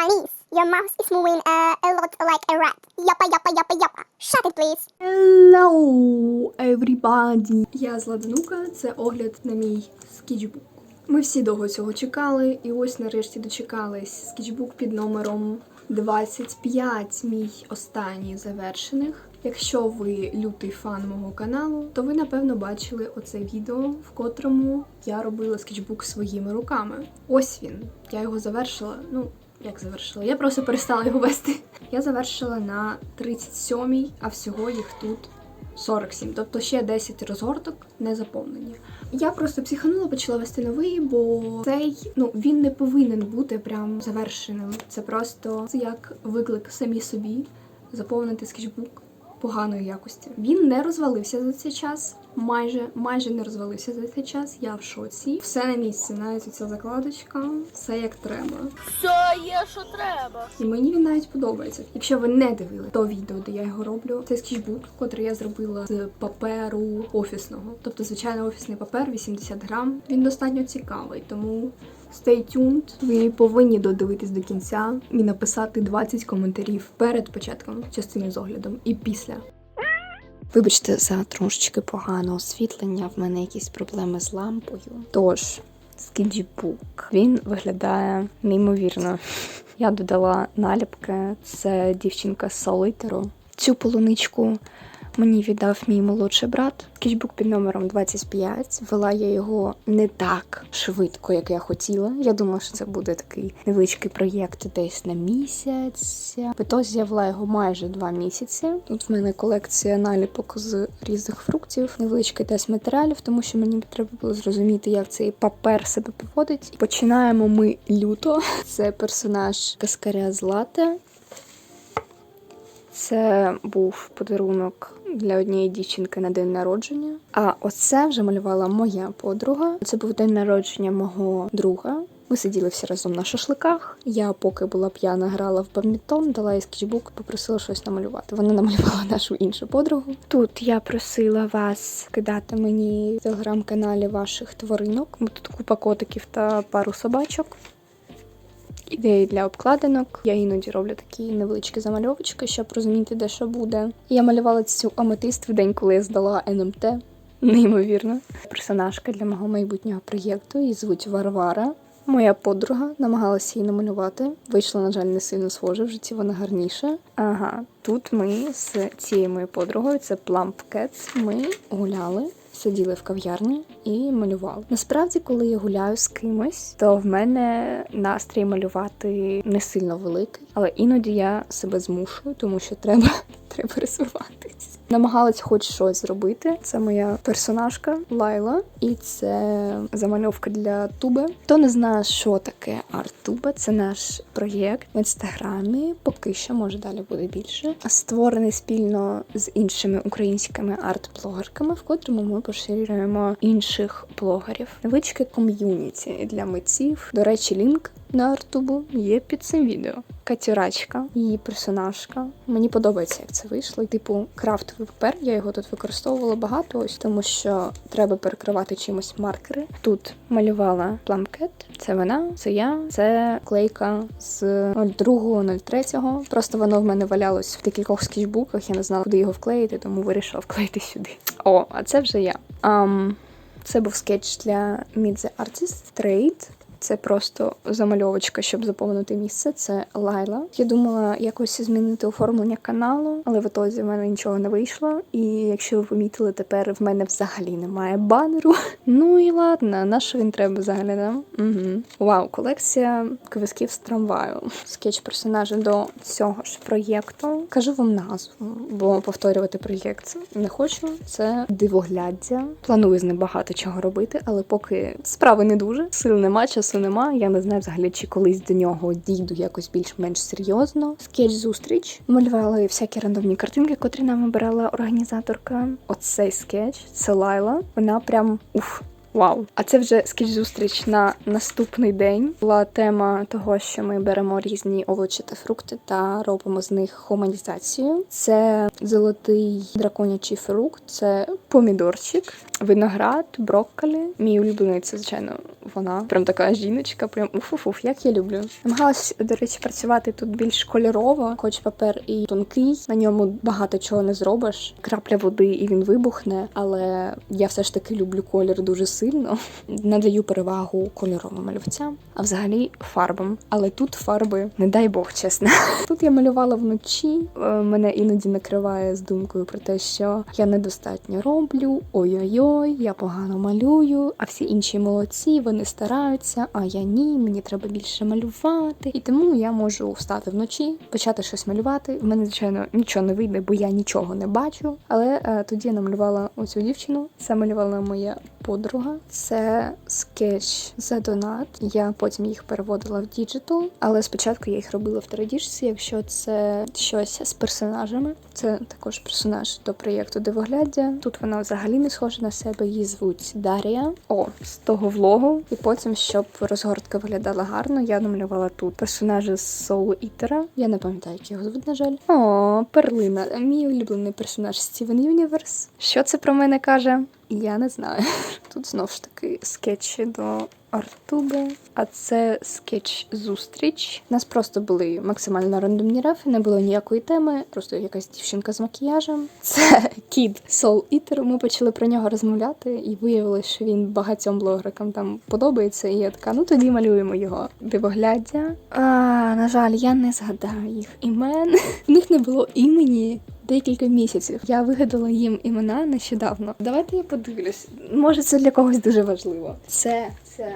Chinese. Your mouth is moving uh, a lot like a rat. Yappa, yappa, yappa, yappa. Shut it, please. Hello, everybody! Я Зладнука, це огляд на мій скетчбук. Ми всі довго цього чекали, і ось нарешті дочекались. Скетчбук під номером 25, мій останній завершених. Якщо ви лютий фан мого каналу, то ви напевно бачили оце відео, в котрому я робила скетчбук своїми руками. Ось він. Я його завершила. Ну, як завершила? Я просто перестала його вести. Я завершила на 37-й, а всього їх тут 47, тобто ще 10 розгорток не заповнені. Я просто психанула, почала вести новий, бо цей ну він не повинен бути прям завершеним. Це просто як виклик самі собі заповнити скетчбук поганої якості. Він не розвалився за цей час. Майже майже не розвалився за цей час. Я в шоці. Все на місці, навіть ця закладочка, все як треба. Все є, що треба. І мені він навіть подобається. Якщо ви не дивили то відео, де я його роблю, це скетчбук, котрий я зробила з паперу офісного. Тобто, звичайно, офісний папер 80 грам. Він достатньо цікавий, тому stay tuned. Ви повинні додивитись до кінця і написати 20 коментарів перед початком частини з оглядом і після. Вибачте за трошечки погане освітлення. В мене якісь проблеми з лампою. Тож, скіджібук. Він виглядає неймовірно. Я додала наліпки. Це дівчинка з солитеру. Цю полуничку мені віддав мій молодший брат. Скетчбук під номером 25. Вела я його не так швидко, як я хотіла. Я думала, що це буде такий невеличкий проєкт десь на місяць. Ітозі я вела його майже два місяці. Тут в мене колекція наліпок з різних фруктів, невеличкий тест матеріалів, тому що мені треба було зрозуміти, як цей папер себе поводить. Починаємо ми люто. Це персонаж Каскаря Злата. Це був подарунок для однієї дівчинки на день народження. А оце вже малювала моя подруга. Це був день народження мого друга. Ми сиділи всі разом на шашликах. Я, поки була п'яна, грала в бадмінтон, дала їй скетчбук, попросила щось намалювати. Вона намалювала нашу іншу подругу. Тут я просила вас кидати мені в телеграм-каналі ваших тваринок. Тут купа котиків та пару собачок. Ідеї для обкладинок. Я іноді роблю такі невеличкі замальовочки, щоб розуміти, де що буде. Я малювала цю аметист в день, коли я здала НМТ. Неймовірно. Персонажка для мого майбутнього проєкту. Її звуть Варвара. Моя подруга намагалася її намалювати. Вийшла, на жаль, не сильно схоже, в житті вона гарніша. Ага, тут ми з цією моєю подругою, це Plump Cat, Ми гуляли. Сиділи в кав'ярні і малювали. Насправді, коли я гуляю з кимось, то в мене настрій малювати не сильно великий, але іноді я себе змушую, тому що треба, треба розвиватись. Намагалась хоч щось зробити. Це моя персонажка Лайла, і це замальовка для туби. Хто не знає, що таке арт-туба, це наш проєкт в інстаграмі. Поки що, може, далі буде більше. Створений спільно з іншими українськими арт-блогерками, в котрому ми поширюємо інших блогерів. Невеличке ком'юніті для митців. До речі, лінк на Артубу є під цим відео. Катюрачка, її персонажка. Мені подобається, як це вийшло. Типу, крафтовий папер. Я його тут використовувала багато, ось тому що треба перекривати чимось маркери. Тут малювала пламкет. Це вона, це я, це клейка з 02.03. Просто воно в мене валялось в декількох скетчбуках. Я не знала, куди його вклеїти, тому вирішила вклеїти сюди. О, а це вже я. Um, це був скетч для Meet the Artist Trade. Це просто замальовочка, щоб заповнити місце. Це Лайла. Я думала якось змінити оформлення каналу, але в ітозі в мене нічого не вийшло. І якщо ви помітили, тепер в мене взагалі немає банеру. Ну і ладно, на що він треба взагалі, да? Угу. Вау, колекція квисків з трамваю. Скетч персонажа до цього ж проєкту. Кажу вам назву, бо повторювати проєкт не хочу. Це дивогляддя. Планую з ним багато чого робити, але поки справи не дуже, сил нема, часу нема. Я не знаю взагалі, чи колись до нього дійду якось більш-менш серйозно. Скетч зустріч. Малювали всякі рандомні картинки, котрі нам обирала організаторка. Оцей скетч це Лайла. Вона прям уф. Вау! А це вже скіч зустріч на наступний день. Була тема того, що ми беремо різні овочі та фрукти та робимо з них хуманізацію. Це золотий драконячий фрукт, це помідорчик, виноград, брокколі. Мій улюблений це, звичайно, вона. Прям така жіночка, прям уф-уф, як я люблю. Намагалась, до речі, працювати тут більш кольорово, хоч папер і тонкий. На ньому багато чого не зробиш. Крапля води і він вибухне. Але я все ж таки люблю колір дуже сильно. Надаю перевагу кольоровим олівцям, а взагалі фарбам. Але тут фарби, не дай Бог, чесно. Тут я малювала вночі. Е, Мене іноді накриває з думкою про те, що я недостатньо роблю. Ой-ой-ой, я погано малюю, а всі інші молодці, вони стараються, а я ні, мені треба більше малювати. І тому я можу встати вночі, почати щось малювати. В мене, звичайно, нічого не вийде, бо я нічого не бачу. Але е, тоді я намалювала оцю дівчину. Це малювала моя подруга. Це скетч за донат. Я потім їх переводила в діджитал, але спочатку я їх робила в традіжці. Якщо це щось з персонажами, це також персонаж до проєкту Дивогляддя. Тут вона взагалі не схожа на себе. Її звуть Дар'я. О, з того влогу. І потім, щоб розгортка виглядала гарно, я намалювала тут персонажа з Soul Eater. Я не пам'ятаю, як його звуть, на жаль. О, перлина. Мій улюблений персонаж Стівен Юніверс. Що це про мене каже? Я не знаю. Тут знов ж таки скетчі до Артуби, а це скетч зустріч. У нас просто були максимально рандомні рефи, не було ніякої теми, просто якась дівчинка з макіяжем. Це кіт Soul Eater. Ми почали про нього розмовляти, і виявилось, що він багатьом блогеркам там подобається. І я така, ну тоді малюємо його дивогляддя. А, на жаль, я не згадаю їх імен. В них не було імені декілька місяців. Я вигадала їм імена нещодавно. Давайте я подивлюсь. Може, це для когось дуже важливо. Це це.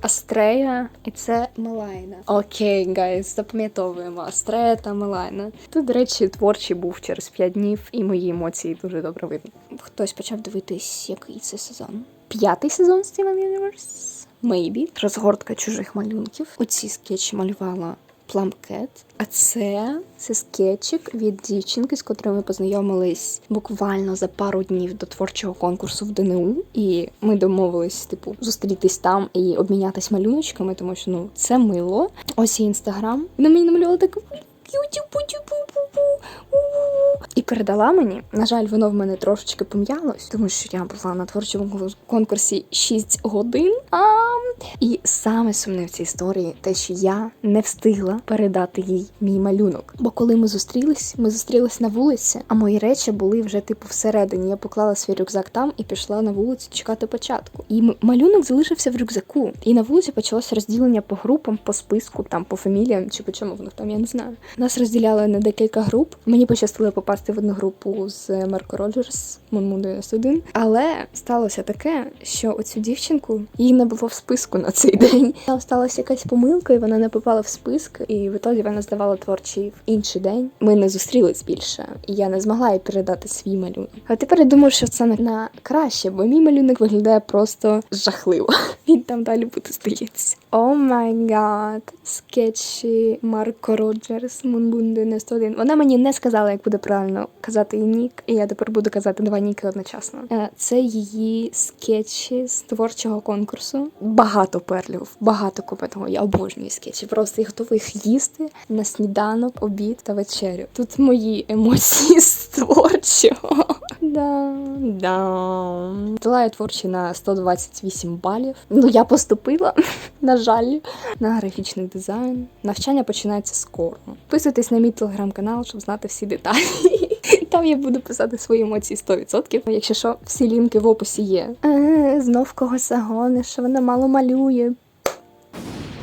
Астрея і це Мелайна. Окей, гайз, запам'ятовуємо Астрея та Мелайна. Тут, до речі, творчий був через 5 днів, і мої емоції дуже добре видно. Хтось почав дивитись, який це сезон. П'ятий сезон Steven Universe? Maybe. Розгортка чужих малюнків. Оці скетчі малювала Plumpcat. А це, це скетчик від дівчинки, з котрою ми познайомились буквально за пару днів до творчого конкурсу в ДНУ. І ми домовились, типу, зустрітись там і обмінятись малюночками, тому що ну це мило. Ось і інстаграм. Вона мені намалювала таку. І передала мені. На жаль, воно в мене трошечки пом'ялось, тому що я була на творчому конкурсі 6 годин. А, і саме сумне в цій історії те, що я не встигла передати їй мій малюнок. Бо коли ми зустрілись, ми зустрілись на вулиці, а мої речі були вже типу всередині. Я поклала свій рюкзак там і пішла на вулицю чекати початку. І малюнок залишився в рюкзаку. І на вулиці почалося розділення по групам, по списку, там по фаміліям чи по чому воно там, я не знаю. Нас розділяли на декілька груп. Мені пощастило попасти в одну групу з Марко Роджерс, Монму 91. Але сталося таке, що оцю дівчинку її не було в списку на цей день. Там сталася якась помилка, і вона не попала в список. І в ітоді вона здавала творчий в інший день. Ми не зустрілись більше, і я не змогла їй передати свій малюнок. А тепер я думаю, що це на краще, бо мій малюнок виглядає просто жахливо. Він там далі буде здається. О май гад, скетчі Марко Роджерс, Мунбун 91. Вона мені не сказала, як буде правильно казати її нік, і я тепер буду казати два ніки одночасно. Е, Це її скетчі з творчого конкурсу. Багато перлів, багато купитого. Я обожнюю скетчі. Просто я готова їх їсти на сніданок, обід та вечерю. Тут мої емоції з творчого. Да, да. Долаю творчі на 128 балів. Ну, я поступила, на жаль, на графічний дизайн. Навчання починається скоро. Підписуйтесь на мій телеграм-канал, щоб знати всі деталі. Там я буду писати свої емоції 100%. Якщо що, всі лінки в описі є. Е, знов когось загониш, вона мало малює.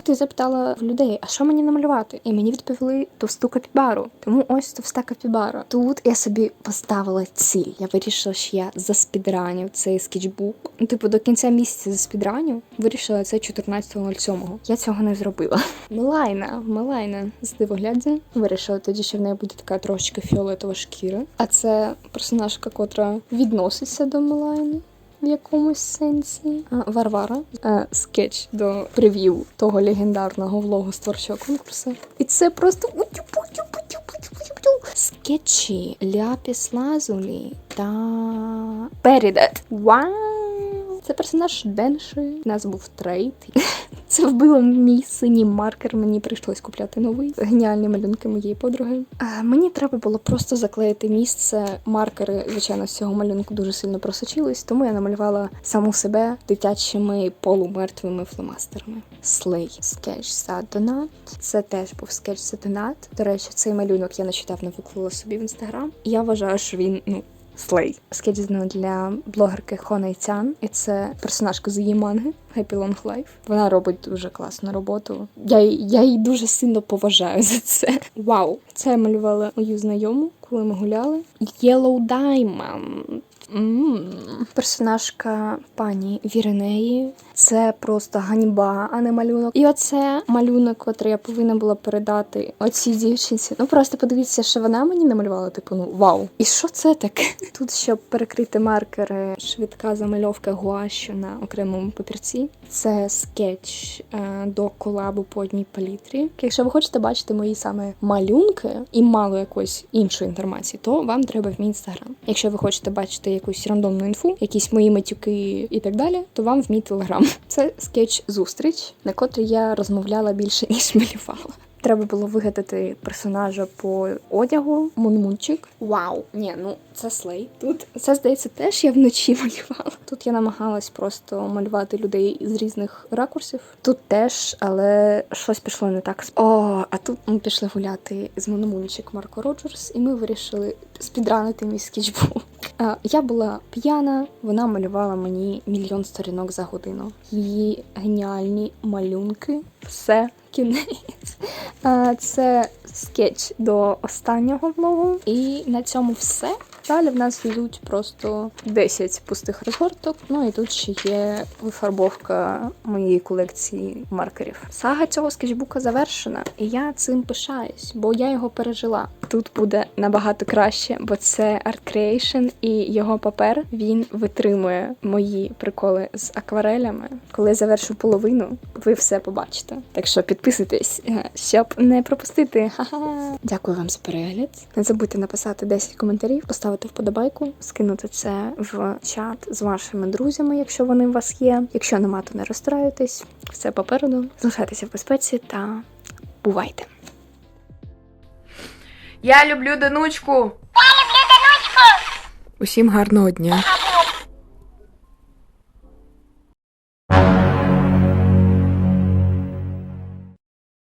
Ти запитала в людей, а що мені намалювати? І мені відповіли товсту капібару. Тому ось товста капібара. Тут я собі поставила ціль. Я вирішила, що я заспідраню цей скетчбук. Ну, типу, до кінця місяця заспідраню. Вирішила це 14.07. Я цього не зробила. Милайна, Милайна з дивогляддя. Вирішила тоді, що в неї буде така трошечки фіолетова шкіра. А це персонажка, котра відноситься до Милайни в якомусь сенсі. А, Варвара. А, скетч до прев'ю того легендарного влогу з творчого конкурсу. І це просто скетчі Ляпіс Лазулі та передат. Вау! Це персонаж Денши. У нас був трейд. Це вбило мій синій маркер. Мені прийшлось купляти новий. Геніальні малюнки моєї подруги. Мені треба було просто заклеїти місце. Маркери, звичайно, з цього малюнку дуже сильно просочились, тому я намалювала саму себе дитячими полумертвими фломастерами. Слей скетч за донат. Це теж був скетч за донат. До речі, цей малюнок я нещодавно виклала собі в інстаграм. І я вважаю, що він ну. Слей. Скетч для блогерки Хона Цян, і це персонажка з її манги Happy Long Life. Вона робить дуже класну роботу. Я, я її дуже сильно поважаю за це. Вау! Це я малювала мою знайому, коли ми гуляли. Yellow Diamond. Персонажка пані Віренеї. Це просто ганьба, а не малюнок. І оце малюнок, котрий я повинна була передати оцій дівчинці. Ну просто подивіться, що вона мені намалювала. Типу, ну вау. І що це таке? Тут, щоб перекрити маркери, швидка замальовка гуашу на окремому папірці. Це скетч е, до колабу по одній палітрі. Якщо ви хочете бачити мої саме малюнки і мало якоїсь іншої інформації, то вам треба в мій інстаграм. Якщо ви хочете бачити якусь рандомну інфу, якісь мої матюки і так далі, то вам в мій телеграм. Це скетч зустріч, на котрій я розмовляла більше ніж малювала. Треба було вигадати персонажа по одягу. Мунмунчик. Вау! Ні, ну це слей. Тут це здається теж я вночі малювала. Тут я намагалась просто малювати людей з різних ракурсів. Тут теж, але щось пішло не так. О, а тут ми пішли гуляти з Мунмунчик Марко Роджерс, і ми вирішили спідранити мій скетчбук. А, Я була п'яна, вона малювала мені мільйон сторінок за годину. Її геніальні малюнки. Все, кінець. Це скетч до останнього влогу. І на цьому все. Далі в нас йдуть просто 10 пустих розгорток. Ну і тут ще є вифарбовка моєї колекції маркерів. Сага цього скетчбука завершена, і я цим пишаюсь, бо я його пережила. Тут буде набагато краще, бо це Art Creation, і його папер він витримує мої приколи з акварелями. Коли я завершу половину, ви все побачите. Так що підписуйтесь, е, щоб не пропустити. Ха-ха. Дякую вам за перегляд. Не забудьте написати 10 коментарів, поставити вподобайку, скинути це в чат з вашими друзями, якщо вони у вас є. Якщо нема, то не розстраюйтесь. Все попереду. Залишайтеся в безпеці та бувайте. Я люблю донучку. Я люблю донучку. Усім гарного дня.